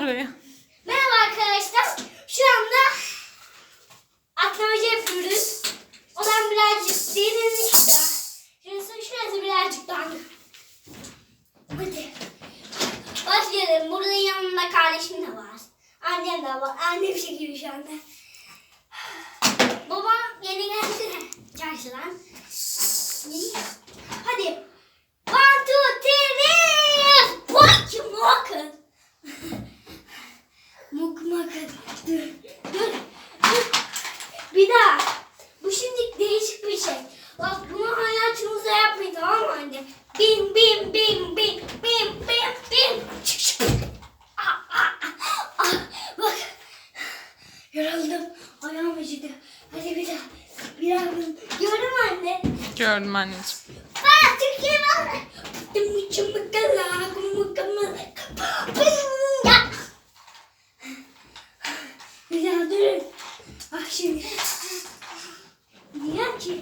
oraya. Merhaba arkadaşlar. Şu anda atlamaca yapıyoruz. Olan birazcık derinlik daha. Şurası, şurası birazcık daha. Hadi. Başlayalım. Burada yanımda kardeşim de var. Annem de var. Annem çekiyor şu anda. Babam yeni geldi de çarşıdan. Dur. Dur. Dur. Bir daha. Bu şimdi değişik bir şey. Bak bunu hayatımızda yapmayın tamam mı anne? Bim bim bim bim bim bim bim. Çık çık. Ah, ah, ah. Bak. Yoruldum. Ayağım acıdı. Hadi bir daha. Bir daha. Gördün mü anne? Gördüm anneciğim. Ah, Türkiye var. Mükemmel. Mükemmel. Ya. Bir daha durun. Bak şimdi. Niye ki?